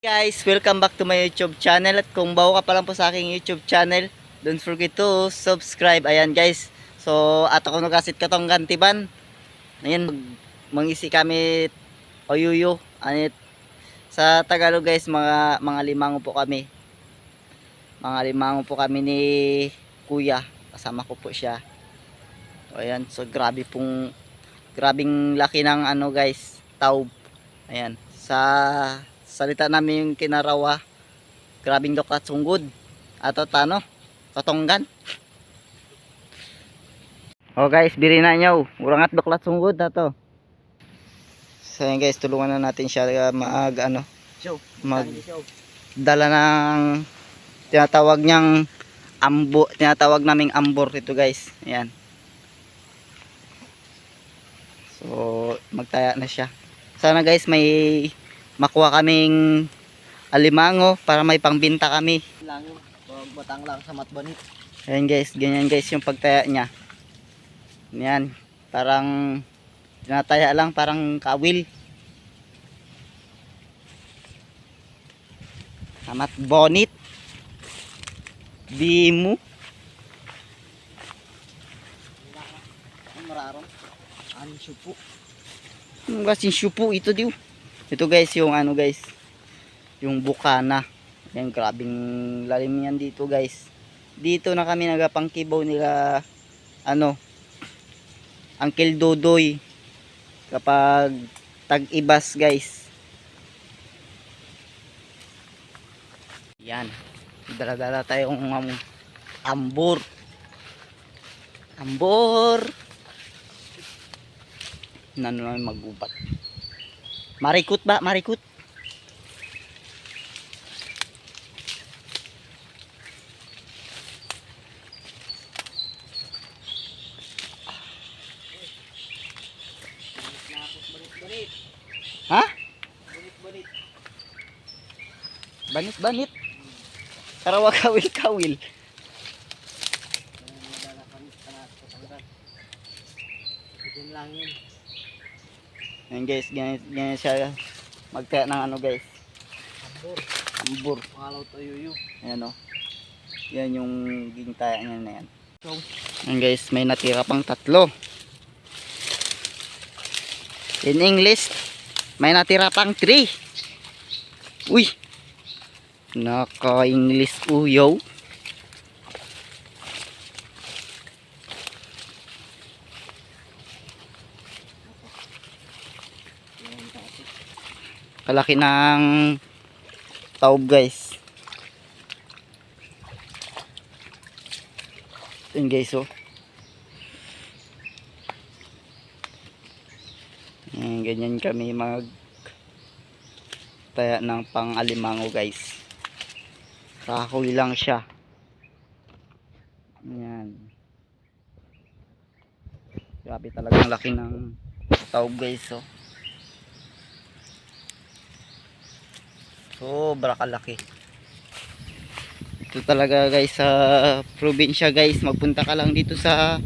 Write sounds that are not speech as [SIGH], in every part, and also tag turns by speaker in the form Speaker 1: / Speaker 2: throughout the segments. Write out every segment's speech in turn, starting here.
Speaker 1: Guys, welcome back to my YouTube channel at kung bago ka pa lang po sa aking YouTube channel, don't forget to subscribe. Ayan guys, so ato ko nagasit katong gantiban. Ayan, mangisi kami oyuyo. Anit, sa Tagalog guys, mga mga limango po kami. Mga limango po kami ni Kuya. Kasama ko po siya. So, ayan, so grabe pong grabing laki ng ano guys, taub. Ayan, sa salita namin yung kinarawa. Grabing doklat sunggod. Ato tano. Katonggan. Oh guys biri na nyo. Urangat doklat sunggod ato. So yun guys tulungan na natin siya uh, maag ano mag dala ng tinatawag niyang ambo tinatawag naming ambor ito guys. Ayan. So magtaya na siya. Sana guys may makuha kaming alimango para may pangbinta kami.
Speaker 2: lang batang lang sa matbanit.
Speaker 1: Ayan guys, ganyan guys yung pagtaya niya. Yan, parang tinataya lang parang kawil. Amat bonit. Bimu.
Speaker 2: Ang mararong. Ano supo.
Speaker 1: Ano kasing syupo ito diw. Ito guys yung ano guys. Yung bukana. Yan grabing lalim yan dito guys. Dito na kami nagapangkibaw nila ano Uncle Dodoy kapag tag-ibas guys. Yan. Dala-dala tayong um, ambor. Ambor. Nano namin magubat. Marikut ba?
Speaker 2: Banit-banit.
Speaker 1: Ha?
Speaker 2: Banit-banit.
Speaker 1: Banit-banit. Karawa kawil-kawil.
Speaker 2: Madala kami sa katanggal. Ito lang yun.
Speaker 1: Yan guys, ganyan, ganyan siya magkaya ng ano guys.
Speaker 2: Ambor.
Speaker 1: Ambor.
Speaker 2: Pangalaw to yuyu.
Speaker 1: Ayan o. Yan yung gintaya niya na yan. Yan guys, may natira pang tatlo. In English, may natira pang 3. Uy! Naka-English uyaw. Kalaki ng taob guys. Yun guys oh. Ayan, ganyan kami mag taya ng pang alimango guys. Kahoy lang siya. Ayan. Grabe talagang laki ng taob guys oh. Sobra kalaki. Ito talaga guys sa probinsya guys, magpunta ka lang dito sa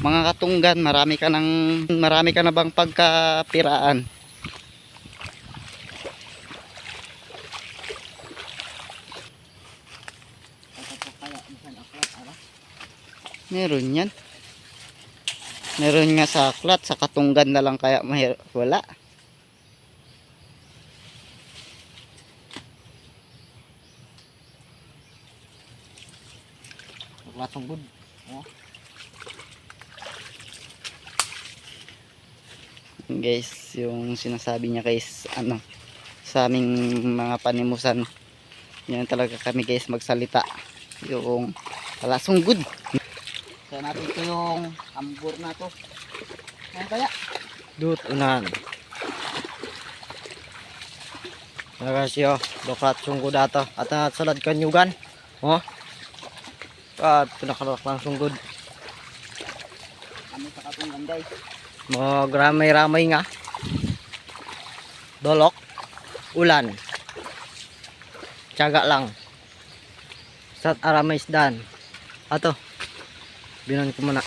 Speaker 1: mga katunggan, marami ka nang marami ka na bang pagkapiraan. Meron yan. Meron nga sa aklat, sa katunggan na lang kaya wala.
Speaker 2: Aklat sunggod.
Speaker 1: Yun, guys, yung sinasabi niya guys, ano, sa aming mga panimusan. Yan talaga kami guys magsalita. Yung palasong good. Kaya natin ito yung ambur na to. Yan kaya.
Speaker 2: Dut unan. Nagasyo, doklat sunggod ato. At uh, salad kanyugan. Oh. At pinakalak lang sunggod.
Speaker 1: Kami sa katunggan guys.
Speaker 2: Mga gramay-ramay nga. Dolok. Ulan. Tiyaga lang. Sat aramay isdan. Ato. Binan ko muna.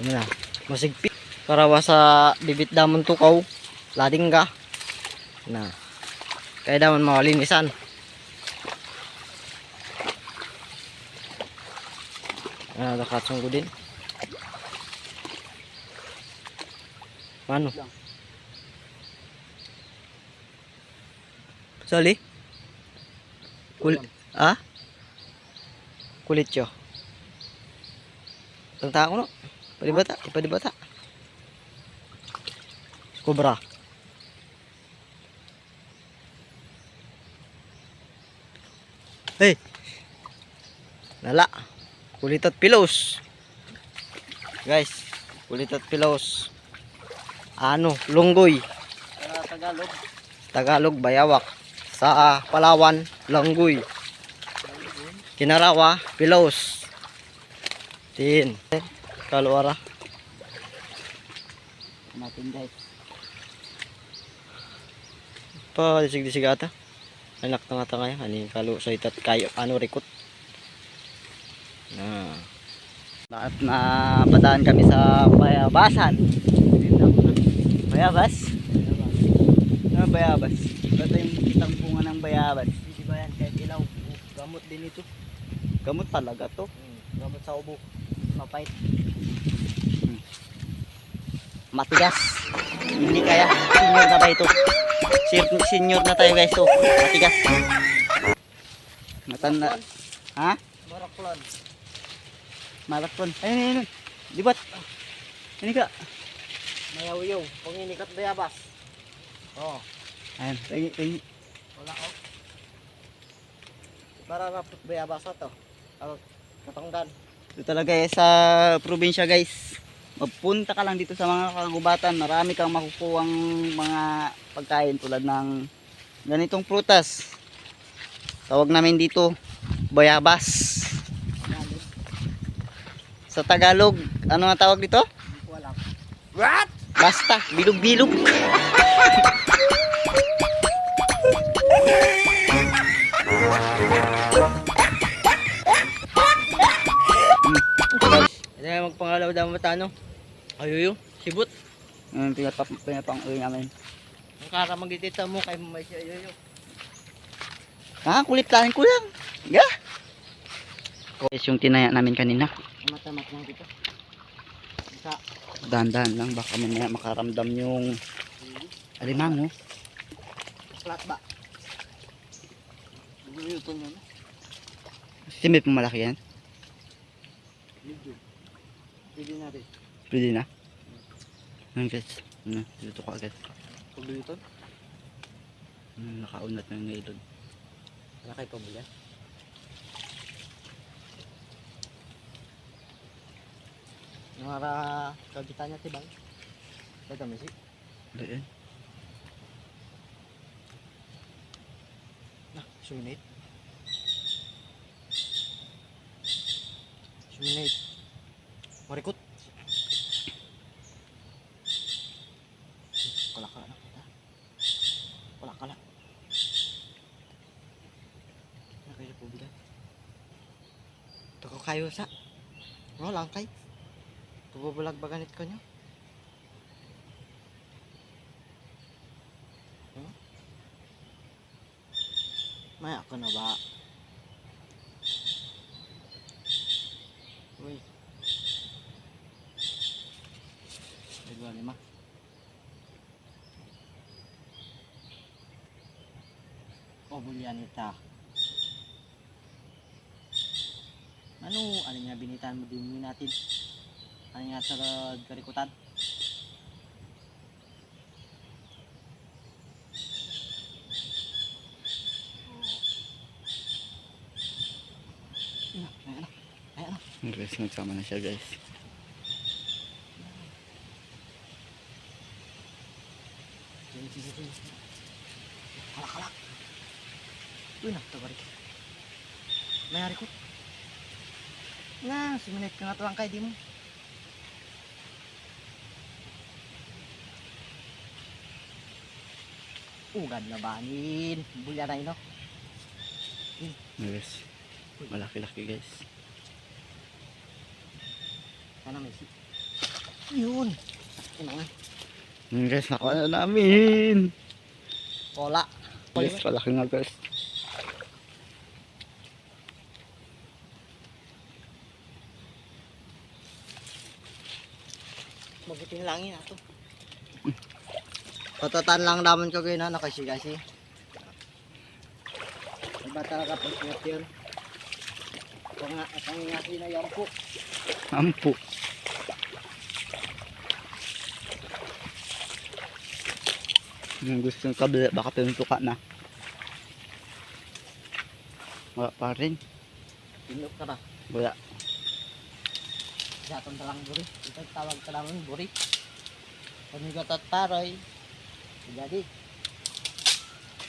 Speaker 2: Ano na. Masigpi. Karawa sa bibit damon tukaw. Lading ka. Na. Kaya daman mawalinisan. Ah, nakatsunggo din. Paano? Sali? Kul ah? Kulit yo. Tangta ko no. Pwede bata, pwede bata. Cobra. Hey. Nala. Kulit at pilos. Guys, kulit at pilos. Ano, lunggoy.
Speaker 1: Sa Tagalog.
Speaker 2: Tagalog, bayawak. Sa ah, Palawan, langgoy. Kinarawa, pilos. Tin. Kaluara.
Speaker 1: Natin guys.
Speaker 2: Pa, disig-disig ata. Anak na nga ta kaya. Ano yung kalu sa itat kayo. Ano rikot. Na.
Speaker 1: At napadaan kami sa Bayabasan. Bayabas? Ano Bayabas? Ito yung kitang bunga ng Bayabas.
Speaker 2: Hindi ba yan kahit ilaw? Gamot din ito.
Speaker 1: Gamot talaga to.
Speaker 2: Gamot sa ubo. Mapait.
Speaker 1: Matigas. Hindi kaya. Senior na ba ito? Senior na tayo guys to. Matigas. Matanda. Ha?
Speaker 2: Maraklan.
Speaker 1: Malakpon. Ayun, ayun, ayun. Libat. Ini ka.
Speaker 2: Mayaw-yaw. Panginikat bayabas. Oh.
Speaker 1: Ayun. Tingi, tingi.
Speaker 2: Wala ko. Para rapot bayabas to. Ano? Katanggan.
Speaker 1: Ito talaga eh, sa probinsya guys. Magpunta ka lang dito sa mga kagubatan. Marami kang makukuhang mga pagkain tulad ng ganitong prutas. Tawag namin dito bayabas. Sa Tagalog, ano nga tawag dito?
Speaker 2: Wala.
Speaker 1: What? Basta, bilog-bilog.
Speaker 2: Ito nga magpangalaw daw matano. Ayuyo. Sibot.
Speaker 1: Yung pinapang, pinapang uwi namin.
Speaker 2: Ang kara magitita mo kay may si ayuyo.
Speaker 1: Ah, kulit lang ko lang. Yeah. Guys, yung tinaya namin kanina.
Speaker 2: Matamat lang dito.
Speaker 1: Dahan-dahan lang, baka mamaya makaramdam yung alimango.
Speaker 2: flat ba? Ayuyo to na.
Speaker 1: Simip mo malaki yan.
Speaker 2: Pwede na rin.
Speaker 1: Pwede na. Ayan guys. Ano, dito ko agad.
Speaker 2: Pagluton.
Speaker 1: Ano, nakaunat na yung ngayon.
Speaker 2: Wala kayo pabulyan. Nara kagitan niya tibang. Daga misi.
Speaker 1: Ayan.
Speaker 2: Nah, sunit. Sunit. Marikot. Kala kala na. Kala kala. Nakaya po bilang. Toko kayo sa. No, lang kay. Tububulag baganit ko nyo. Huh? Maya ako na ba? Uy. Dalawa lima. O bulyanita. Ano, ano nga binitan mo din natin? Nga sa karikutan?
Speaker 1: Guys, nagsama na siya guys.
Speaker 2: Halak, halak. Uy, nakatabarik. Mayari ko. Na, suminit ka na to lang kay di mo. Ugad na banin. Bulya na ino.
Speaker 1: Guys, malaki-laki guys.
Speaker 2: Sana may si. Yun. Ino nga.
Speaker 1: Ayan guys, nakuha na namin.
Speaker 2: Kola.
Speaker 1: Guys, malaki nga guys.
Speaker 2: Mabuti na langin ato. Patatan lang naman ko kayo na nakasiga-si. Iba talaga pag sinat yun. Ito nga, at ang ingasi na yan po.
Speaker 1: Ampo. Yung gusto ng kabila, baka pinuntuka na. Wala pa rin.
Speaker 2: Pinok ka ba?
Speaker 1: Wala.
Speaker 2: Datang talang buri. Ito tawag ka naman buri. Panigat at paray. Jadi.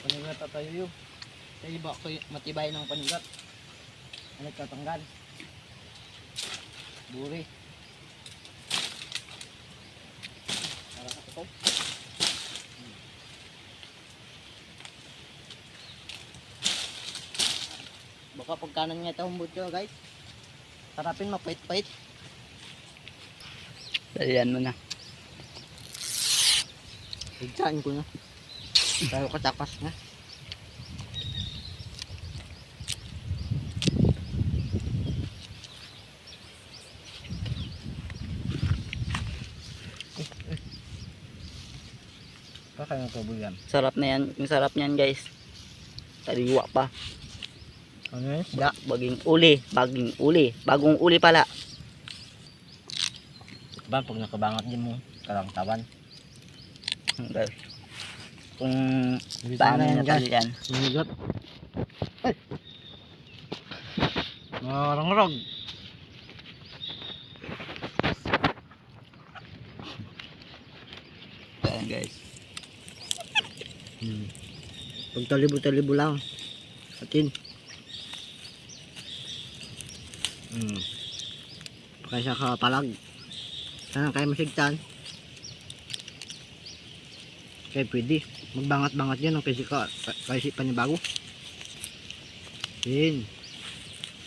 Speaker 2: Panigat at tayo Sa iba ko matibay ng panigat. Ano tatanggal? Buri. Para sa ito. Baka pagkanan nga ito humbot guys. Sarapin mapait-pait.
Speaker 1: Dalian mo na.
Speaker 2: Igsain ko na. Tayo katakas na. Baka na tubo yan.
Speaker 1: Sarap na yan. Yung sarap niyan guys. Sariwa pa.
Speaker 2: Ano yun?
Speaker 1: Da, baging uli. Baging uli. Bagong uli pala.
Speaker 2: Ba, pag nakabangat din mo, karang tawan.
Speaker 1: Kung paano
Speaker 2: yan
Speaker 1: na
Speaker 2: guys.
Speaker 1: yan.
Speaker 2: Sinigot. Ay! Marangrog.
Speaker 1: Ayan guys.
Speaker 2: Hmm. Pag talibo-talibo lang. Atin. Hmm. Kaysa ka palag. Sana kayo masigtan. Kaya pwede. Magbangat-bangat yan ang kasi ka, kasi panibago. Yun.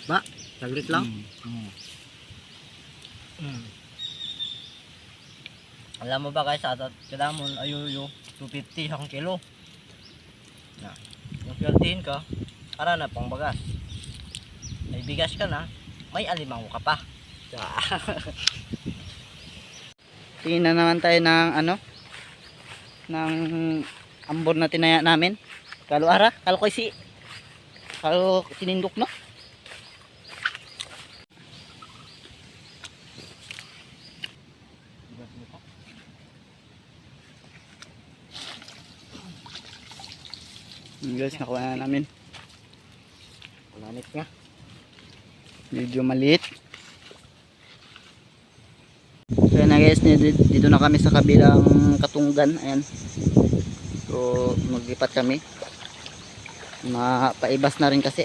Speaker 2: Ba, saglit lang.
Speaker 1: Mm.
Speaker 2: Mm. Alam mo ba guys, atat kadamon ayuyo 250 ang kilo. Na. Yung sweltehin ka, ara na pang bagas. May bigas ka na, may alimango ka pa. [LAUGHS]
Speaker 1: Tingnan na naman tayo ng ano ng ambor na tinaya namin. Kalo ara, kalo ko si kalo sinindok no. Guys, nakuha na namin.
Speaker 2: Lanit nga.
Speaker 1: Medyo maliit. Yun na guys, dito na kami sa kabilang katunggan. Ayan. So maglipat kami. Mapaibas na rin kasi.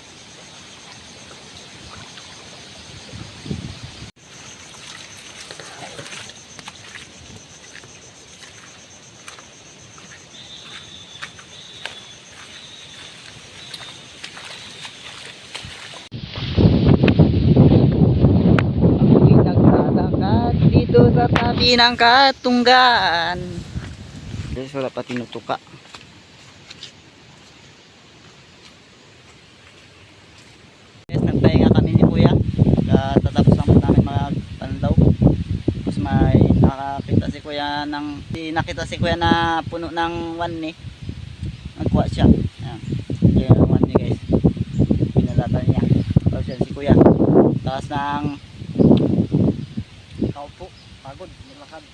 Speaker 1: Dito sa tabi ng katunggan. Guys, wala pa tinutuka. Guys, nagpahinga kami ni Kuya. Tatapos lang po namin magpandaw. Tapos may nakakita si Kuya ng nakita si Kuya na puno ng one ni. Nagkuha siya. Ayan. One ni guys. Pinalatan niya. Tapos yan si Kuya. Taas ng
Speaker 2: Kaupo, pagod, nilakad.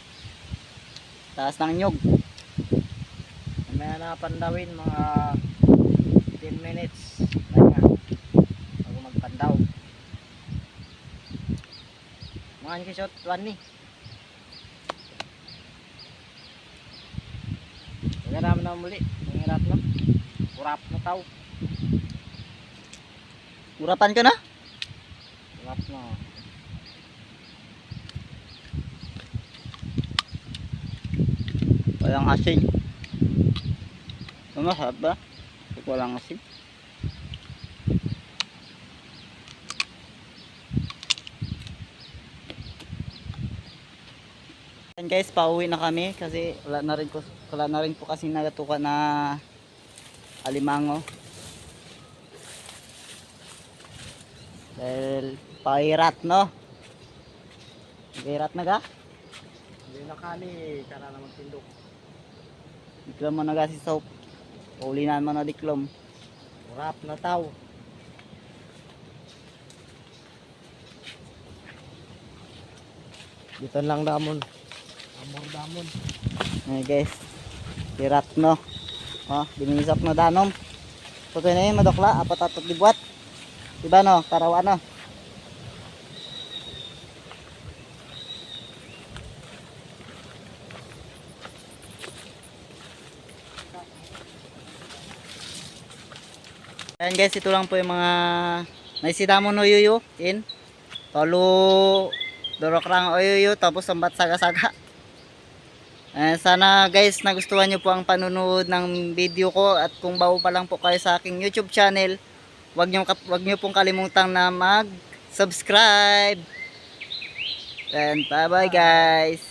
Speaker 1: taas ng nyog.
Speaker 2: Mamaya na pandawin mga 10 minutes. Pahinga. Bago magpandaw. Mga kisot, tuwan ni. Kaya naman na muli. Mahirap no. Kurap na tao.
Speaker 1: Urapan ka na?
Speaker 2: Kurap na.
Speaker 1: Walang asin. Masarap ba? Walang asin. Yan guys, pauwi na kami kasi wala na rin po, wala na rin po kasi nagatuka na alimango. Dahil pairat no. Pairat na ga?
Speaker 2: Hindi na kani, kana naman tindok.
Speaker 1: Diklom mo na ga si soap. Ulinan mo na diklom.
Speaker 2: Urap na tao. Dito lang damon. Amor damon.
Speaker 1: Ayan guys. Pirat no. Oh, diminisok na danom. Pagkaya na yun, madokla. Apat atot dibuat. Diba no? Karawa no? Ayan guys, ito lang po yung mga naisita mo no yuyo in. Tolo dorokrang oyuyo tapos sambat saga-saga. Eh, sana guys nagustuhan nyo po ang panunood ng video ko at kung bago pa lang po kayo sa aking YouTube channel, wag nyo, wag nyo pong kalimutang na mag-subscribe. And bye bye guys.